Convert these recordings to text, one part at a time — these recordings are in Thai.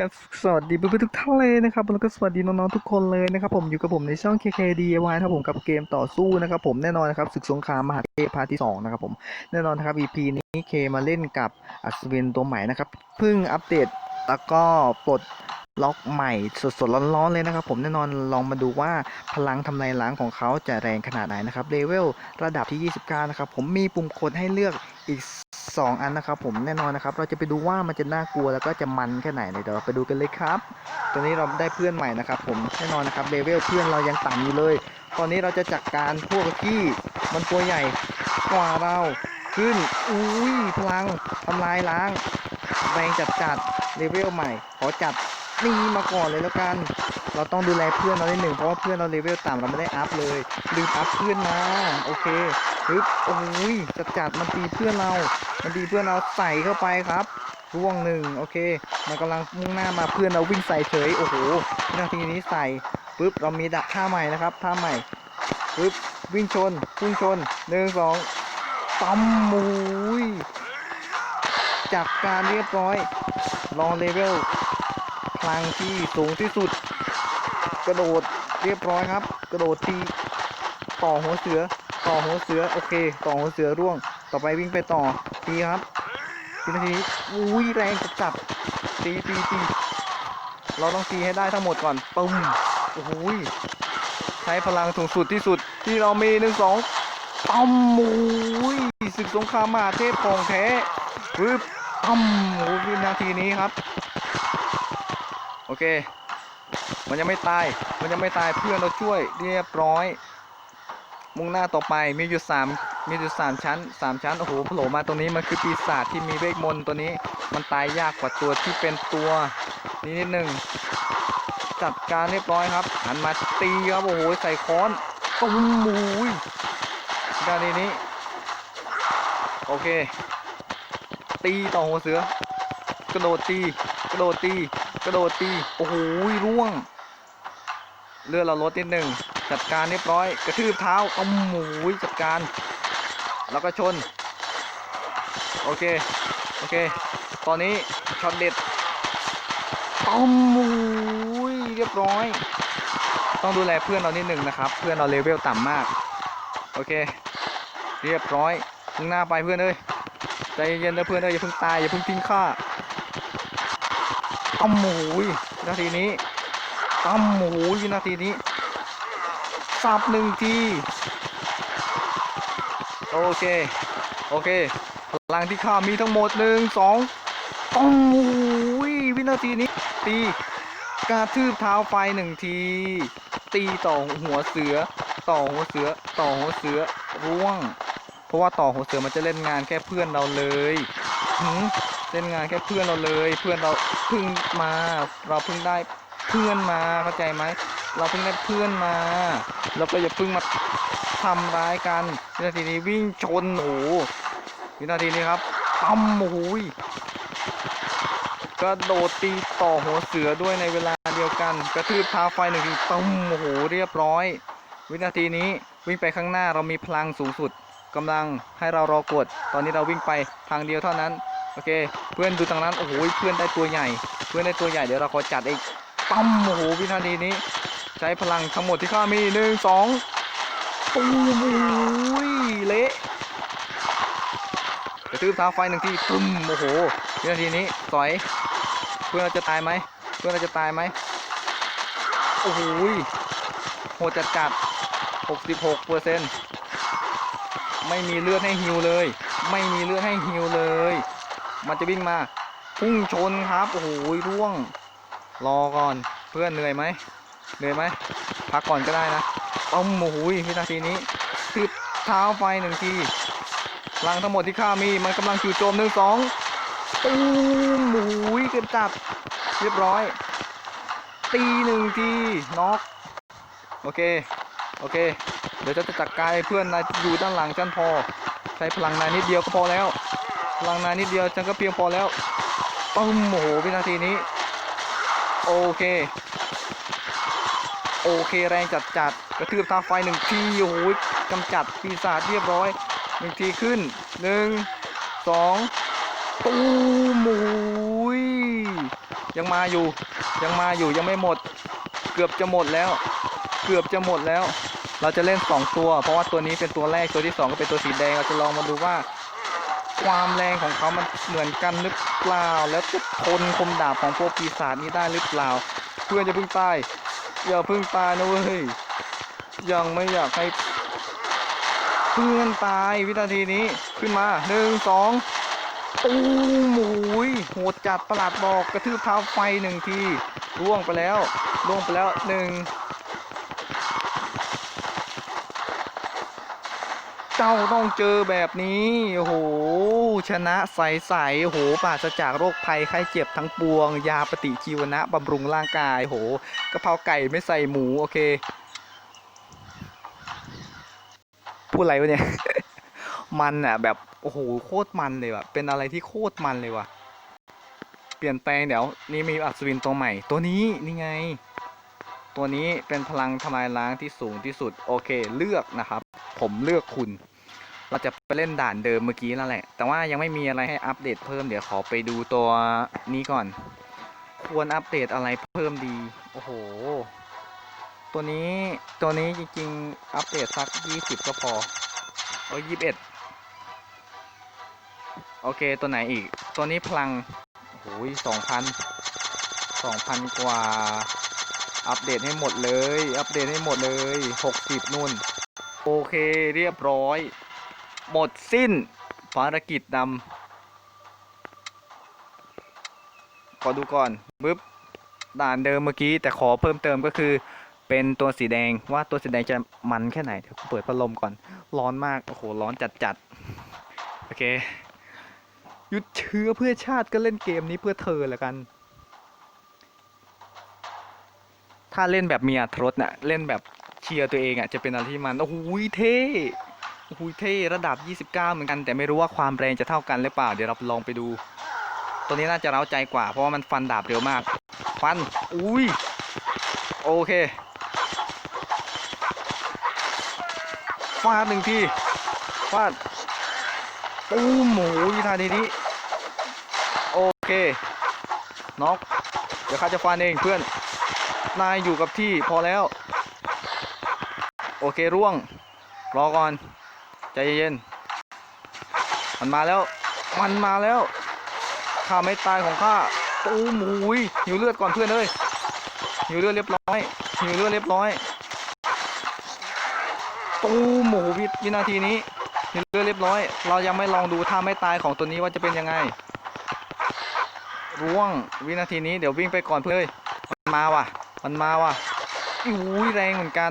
ครับสวัสดีเพื่อนๆทุกท่านเลยนะครับแล้วก็สวัสดีน้องๆทุกคนเลยนะครับผมอยู่กับผมในช่อง KKDIY นะครับผมกับเกมต่อสู้นะครับผมแน่นอนนะครับศึกสงครามมหาเทพพาร์ทที่สองนะครับผมแน่นอนนะครับ EP นี้เคมาเล่นกับอัศวินตัวใหม่นะครับเพิ่งอัปเดตแล้วก็ปลดล็อกใหม่สดๆร้อนๆเลยนะครับผมแน่นอนลองมาดูว่าพลังทำลายล้างของเขาจะแรงขนาดไหนนะครับเลเวลระดับที่ 29 นะครับผมมีปุ่มกดให้เลือกอีก สองอันนะครับผมแน่นอนนะครับ เราจะไปดูว่ามันจะน่ากลัวแล้วก็จะมันแค่ไหนเดี๋ยวเราไปดูกันเลยครับ ตอนนี้เราได้เพื่อนใหม่นะครับ ผมแน่นอนนะครับเลเวลเพื่อนเรายังต่ำอยู่เลย ตอนนี้เราจะจัดการพวกที่มันตัวใหญ่กว่าเราขึ้นอุ้ยพลังทำลายล้างแรงจัดจัดเลเวลใหม่ ขอจัด นี่มาก่อนเลยแล้วกัน เราต้องดูแลเพื่อนเราได้หนึ่งเพราะว่าเพื่อนเราเลเวลต่ำเราไม่ได้อัพเลยลืมอัพเพื่อนมาโอเคปึ๊บโอ้ยจัดจัดมันตีเพื่อนเรา มันตีเพื่อนเราใส่เข้าไปครับร่วงหนึ่งโอเค มันกำลังมุ่งหน้ามาเพื่อนเราวิ่งใส่เฉยโอ้โหนาทีนี้ใส่ปึ๊บเรามีดักท่าใหม่นะครับท่าใหม่ปึ๊บวิ่งชนพุ่งชนหนึ่งสองปั๊มมุยจัดการเรียบร้อยรองเลเวล พลังที่สูงที่สุด กระโดดเรียบร้อยครับ กระโดดตีต่อหัวเสือ ต่อหัวเสือโอเค ต่อหัวเสือร่วง ต่อไปวิ่งไปต่อตีครับทีนาทีอุ้ยแรงจัดจัดตีตีตีเราต้องตีให้ได้ทั้งหมดก่อนปึ้มโอ้โหยใช้พลังสูงสุดที่สุดที่เรามีหนึ่งสองปั๊มโอ้ยศึกสงครามมาเทพของแท้ปึ๊บปั๊มโอ้ยวินาทีนี้ครับ อเค มันยังไม่ตาย มันยังไม่ตายเพื่อนเราช่วยเรียบร้อย มุ่งหน้าต่อไปมีอยู่สามมีอยู่สามชั้นสามชั้นโอ้โหโผล่มาตรงนี้มันคือปีศาจที่มีเวทมนต์ตัวนี้ มันตายยากกว่าตัวที่เป็นตัวนี้นิดหนึ่งจัดการเรียบร้อยครับหันมาตีครับโอ้โหใส่ค้อนตุ้มมูยด้านนี้โอเค ตีต่อหัวเสือ กระโดดตี กระโดดตี กระโดดตี โอ้โหร่วง เลือดเราลดนิดหนึ่ง จัดการเรียบร้อย กระทืบเท้าต้มหมูจัดการ แล้วก็ชน โอเค โอเค ตอนนี้ช็อตเด็ดต้มหมูเรียบร้อย ต้องดูแลเพื่อนเรานิดหนึ่งนะครับ เพื่อนเราเลเวลต่ำมาก โอเค เรียบร้อยมุ่งหน้าไปเพื่อนเอ้ยใจเย็นๆนะเพื่อนเอ้ยอย่าเพิ่งตายอย่าเพิ่งทิ้งข้า ต้มหมูวินาทีนี้ต้มหมูวินาทีนี้สับหนึ่งที โอเค โอเคพลังที่ข้ามีทั้งหมดหนึ่งสองต้มหมูวินาทีนี้ ตีกระทืบเท้าไฟหนึ่งที ตีต่อหัวเสือ ต่อหัวเสือ ต่อหัวเสือร่วง เพราะว่าต่อหัวเสือมันจะเล่นงานแค่เพื่อนเราเลยเล่นงานแค่เพื่อนเราเลย เพื่อนเรา พิ่งมา เราเพิ่งได้เพื่อนมาเข้าใจไหมเราเพิ่งได้เพื่อนมาเราก็อย่าเพิ่งมาทำร้ายกันวินาทีนี้วิ่งชนโอ้วินาทีนี้ครับปั๊มโอ้โหยกระโดดตีต่อหัวเสือด้วยในเวลาเดียวกัน กระทืบเท้าไฟหนึ่งทีตึ้มโอ้โหเรียบร้อย วินาทีนี้วิ่งไปข้างหน้าเรามีพลังสูงสุดกำลังให้เรารอกด ตอนนี้เราวิ่งไปทางเดียวเท่านั้น โอเค เพื่อนดูทางนั้น โอ้โห เพื่อนได้ตัวใหญ่ เพื่อนได้ตัวใหญ่ เดี๋ยวเราขอจัดอีกปั๊มโอ้โหวินาทีนี้ ใช้พลังทั้งหมดที่ข้ามีหนึ่งสองตูมอ้ยเละกระทืบเท้าไฟหนึ่งทีตุ้มโอ้โหวินาทีนี้สอย เพื่อนเราจะตายไหม เพื่อนเราจะตายไหมโอ้โหโหดจัดจัด66เปอร์เซ็นต์ไม่มีเลือดให้ฮิวเลย ไม่มีเลือดให้ฮิวเลย มันจะวิ่งมา พุ่งชนครับ โอ้โหร่วง รอก่อนเพื่อนเหนื่อยไหมเหนื่อยไหมพักก่อนก็ได้นะต้มโอ้โหวินาทีนี้คือเท้าไฟหนึ่งทีพลังทั้งหมดที่ข้ามีมันกำลังจู่โจมหนึ่งสองตูมโอ้โหเก็บจับเรียบร้อย ตีหนึ่งทีน็อกโอเค โอเค เดี๋ยวจะจัดการเพื่อนนายอยู่ด้านหลังฉันพอ ใช้พลังนายนิดเดียวก็พอแล้ว พลังนายนิดเดียวฉันก็เพียงพอแล้วต้มโอ้โหวินาทีนี้ โอเค โอเคแรงจัดจัดกระทืบท้าไฟหนึ่งทีโอ้โหกำจัดปีศาจเรียบร้อยหนึ่งทีขึ้นหนึ่งสองตูมโอยยังมาอยู่ ยังมาอยู่ยังไม่หมด เกือบจะหมดแล้ว เกือบจะหมดแล้ว เราจะเล่น 2 ตัว เพราะว่าตัวนี้เป็นตัวแรกตัวที่ 2 ก็เป็นตัวสีแดงเราจะลองมาดูว่า ความแรงของเขามันเหมือนกันหรือเปล่า แล้วจะทนคมดาบของพวกปีศาจนี้ได้หรือเปล่า เพื่อนจะพิ่งตายอย่าพิ่งตายนะเว้ยยังไม่อยากให้เพื่อนตายวินาทีนี้ขึ้นมาหนึ่งสองตูมหมุยโหดจัดประหลาดบอกกระทืบเท้าไฟหนึ่งทีล่วงไปแล้วล่วงไปแล้วหนึ่ง จ้าต้องเจอแบบนี้โอ้โหชนะใสๆโอ้โหปราศจากโรคภัยไข้เจ็บทั้งปวง ยาปฏิชีวนะบำรุงร่างกายโอ้โหกะเพราไก่ไม่ใส่หมูโอเค พูดอะไรวะเนี่ย มันอะแบบโอ้โหโคตรมันเลยว่ะเป็นอะไรที่โคตรมันเลยว่ะเปลี่ยนแปลงเดี๋ยวนี่มีอัศวินตัวใหม่ ตัวนี้นี่ไง ตัวนี้เป็นพลังทำลายล้างที่สูงที่สุดโอเคเลือกนะครับผมเลือกคุณ เราจะไปเล่นด่านเดิมเมื่อกี้นั่นแหละ แต่ว่ายังไม่มีอะไรให้อัปเดตเพิ่ม เดี๋ยวขอไปดูตัวนี้ก่อน ควรอัปเดตอะไรเพิ่มดี โอ้โห ตัวนี้ ตัวนี้จริงๆ อัปเดตสัก 20 ก็พอ โอ้ย21โอเค ตัวไหนอีก ตัวนี้พลังโอ้ย2,000 2,000กว่า อัปเดตให้หมดเลย อัปเดตให้หมดเลย 60 นู่น โอเค เรียบร้อย หมดสิ้นภารกิจนำขอดูก่อนปึ๊บด่านเดิมเมื่อกี้แต่ขอเพิ่มเติมก็คือ เป็นตัวสีแดงว่าตัวสีแดงจะมันแค่ไหนเดี๋ยวเปิดพัดลมก่อน ร้อนมาก โอ้โห ร้อนจัดจัดโอเคหยุดเชื้อเพื่อชาติก็เล่นเกมนี้เพื่อเธอละกัน ถ้าเล่นแบบมีอัตรสน่ะ เล่นแบบเชียร์ตัวเองอะ จะเป็นอะไรที่มัน โอ้โหเท่ หเท่ระดับ 29 เหมือนกัน แต่ไม่รู้ว่าความแรงจะเท่ากันหรือเปล่า เดี๋ยวเราลองไปดู ตัวนี้น่าจะเร้าใจกว่า เพราะว่ามันฟันดาบเร็วมาก ฟัน อุ้ย โอเคฟาดหนึ่งทีฟาดตูมหมูวิธาทีนี้ โอเคน็อกเดี๋ยวข้าจะฟันเองเพื่อน นายอยู่กับที่พอแล้ว โอเคร่วง รอก่อน ใจเย็นๆมันมาแล้ว มันมาแล้วข้าไม่ตายของข้าตูมหุยหิวเลือดก่อนเพื่อนเลยหิวเลือดเรียบร้อยหิวเลือดเรียบร้อยตูมหมูวิวินาทีนี้หิวเลือดเรียบร้อย เรายังไม่ลองดูท่าไม่ตายของตัวนี้ว่าจะเป็นยังไงร่วงวินาทีนี้เดี๋ยววิ่งไปก่อนเพื่อนเลยมันมาว่ะ มันมาว่ะอุ้ยแรงเหมือนกัน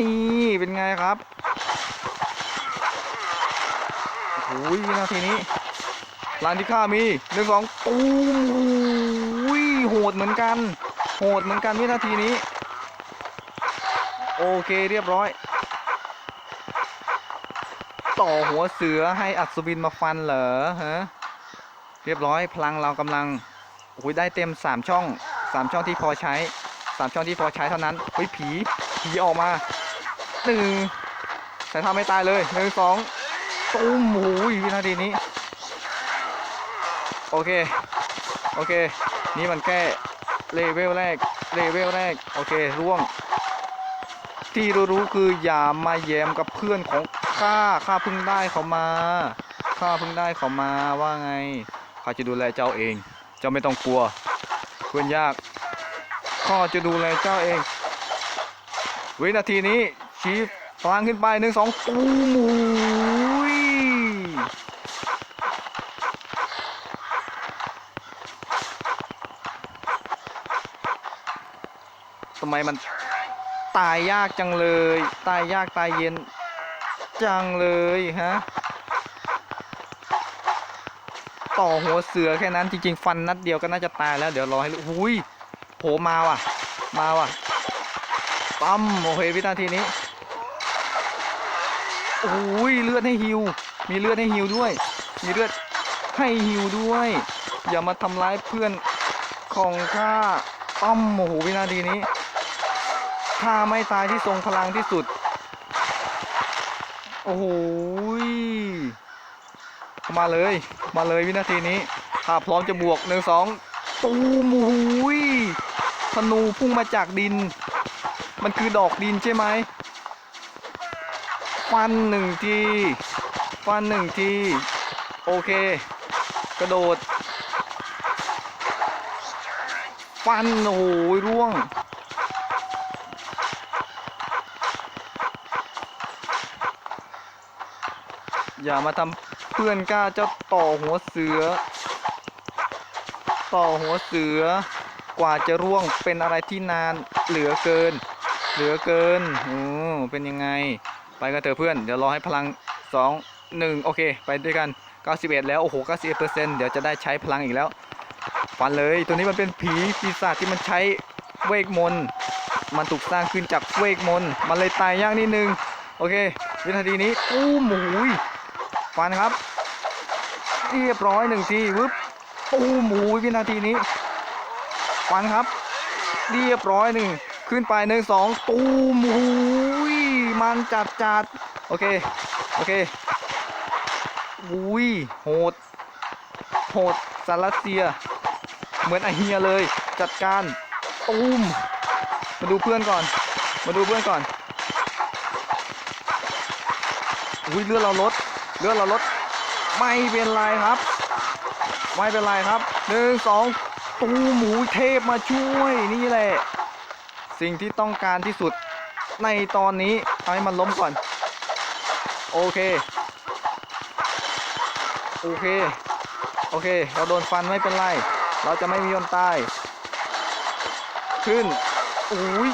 นี่เป็นไงครับโอ้ยนาทีนี้ลานที่ข้ามีหนึ่งสองตูมอุ้ยโหดเหมือนกัน โหดเหมือนกันวินาทีนี้ โอเคเรียบร้อย ต่อหัวเสือให้อัศวินมาฟันเหรอฮะเรียบร้อยพลังเรากำลังโอ้ยได้เต็มสามช่องสามช่องที่พอใช้สามช่องที่พอใช้เท่านั้นเฮ้ยผีผีออกมา หนึ่งแต่ทำไม่ตายเลยหนึ่งสองตุ้มโอ้ยวินาทีนี้ โอเค โอเค นี่มันแค่เลเวลแรก เลเวลแรก โอเคร่วง ที่รู้ๆคืออย่ามาแยมกับเพื่อนของข้า ข้าเพิ่งได้เขามา ข้าเพิ่งได้เขามาว่าไง ข้าจะดูแลเจ้าเอง เจ้าไม่ต้องกลัว เพื่อนยาก ข้าจะดูแลเจ้าเอง วินาทีนี้ ชี้พลังขึ้นไปหนึ่งสองตูมโอ้ยทำไมมันตายยากจังเลย ตายยากตายเย็น จังเลยฮะ ต่อหัวเสือแค่นั้นจริง ๆ ฟันนัดเดียวก็น่าจะตายแล้ว เดี๋ยวรอให้ลูกหุยโผล่มาว่ะ มาว่ะปั๊มโอเควินาทีนี้ โอ้ยเลือดให้ฮิว มีเลือดให้ฮิวด้วย มีเลือดให้ฮิวด้วย อย่ามาทำร้ายเพื่อนของข้าปั๊มโอ้โหวินาทีนี้ถ้าไม่ตายที่ทรงพลังที่สุด โอ้โหยมาเลย มาเลยวินาทีนี้ข้าพร้อมจะบวกหนึ่งสองตูมโอ้โหุยธนูพุ่งมาจากดิน มันคือดอกดินใช่ไหม ฟันหนึ่งที ฟันหนึ่งที โอเค กระโดด ฟัน โอ้โหร่วง อย่ามาทำเพื่อนกล้าเจ้าต่อหัวเสือ ต่อหัวเสือกว่าจะร่วงเป็นอะไรที่นานเหลือเกิน เหลือเกินโอ้เป็นยังไง ไปกันเถอะเพื่อน เดี๋ยวรอให้พลัง 2 1 โอเค ไปด้วยกัน 91 แล้ว โอ้โห 91เปอร์เซ็นต์เดี๋ยวจะได้ใช้พลังอีกแล้ว ฟันเลย ตัวนี้มันเป็นผีปีศาจที่มันใช้เวทมนต์มันถูกสร้างขึ้นจากเวทมนต์มันเลยตายยากนิดนึง โอเค วินาทีนี้อู้หมูยฟันครับ เรียบร้อยหนึ่งทีวึบตู้หมูวินาทีนี้ ฟันครับ เรียบร้อยหนึ่ง ขึ้นไปหนึ่งสองตูมหูยมันจัดจัดโอเค โอเคอุ้ยโหด โหดสารเซีย เหมือนไอเฮียเลย จัดการตูมมาดูเพื่อนก่อน มาดูเพื่อนก่อนอุ้ยเลือดเราลดเลือดเราลดไม่เป็นไรครับ ไม่เป็นไรครับหนึ่งสองตูหมูเทพมาช่วยนี่แหละ สิ่งที่ต้องการที่สุดในตอนนี้เอาให้มันล้มก่อน โอเค โอเค โอเค เราโดนฟันไม่เป็นไร เราจะไม่มีวันตาย ขึ้นอุ้ย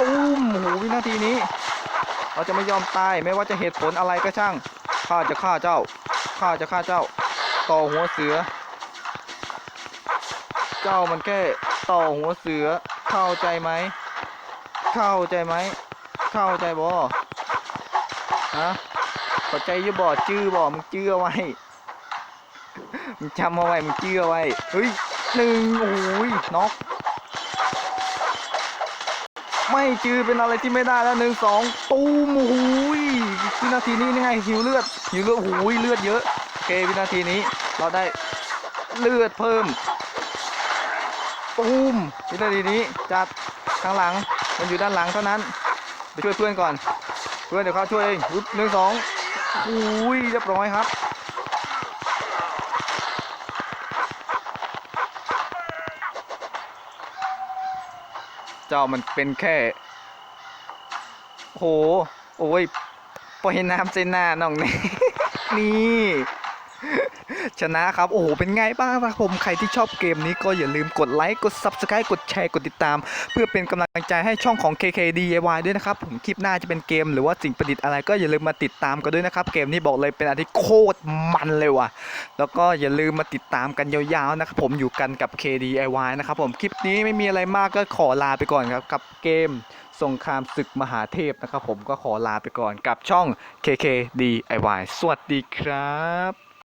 ตุ้มหูวินาทีนี้ เราจะไม่ยอมตายไม่ว่าจะเหตุผลอะไรก็ช่างข้าจะฆ่าเจ้าข้าจะฆ่าเจ้า ต่อหัวเสือ เจ้ามันแค่ต่อหัวเสือเข้าใจไหม เข้าใจไหม เข้าใจบ่ฮะเข้าใจอยี่บ่จื้อบ่มึงจื้อไว้ มึงจำเอาไว้มึงจื้อไว้ เฮ้ยหนึ่งโอ้ยน็อกไม่จื้อเป็นอะไรที่ไม่ได้แล้วหนึ่งสองตูมโอ้ยวินาทีนี้นี่ไงหิวเลือดหิวเลือดโอ้ยเลือดเยอะโอเควินาทีนี้เราได้เลือดเพิ่มตูมวินาทีนี้จัด ข้างหลัง มันอยู่ด้านหลังเท่านั้น ไปช่วยเพื่อนก่อน เพื่อนเดี๋ยวเขาช่วยเองหนึ่งสองอุ้ยเรียบร้อยครับ เจ้ามันเป็นแค่โห โอ้ยปล่อยน้ำใส่หน้าน้องนี่นี่ ชนะครับ โอ้โห เป็นไงบ้างครับผม ใครที่ชอบเกมนี้ก็อย่าลืมกดไลค์ กด Subscribe กดแชร์ กดติดตาม เพื่อเป็นกำลังใจให้ช่องของ KKDIY ด้วยนะครับ ผมคลิปหน้าจะเป็นเกมหรือว่าสิ่งประดิษฐ์อะไรก็อย่าลืมมาติดตามกันด้วยนะครับ เกมนี้บอกเลยเป็นอะไรที่โคตรมันเลยว่ะ แล้วก็อย่าลืมมาติดตามกันยาวๆนะครับผมอยู่กันกับ KDIY นะครับผมคลิปนี้ไม่มีอะไรมากก็ขอลาไปก่อนครับกับเกมสงครามศึกมหาเทพนะครับผมก็ขอลาไปก่อนกับช่อง KKDIY สวัสดีครับ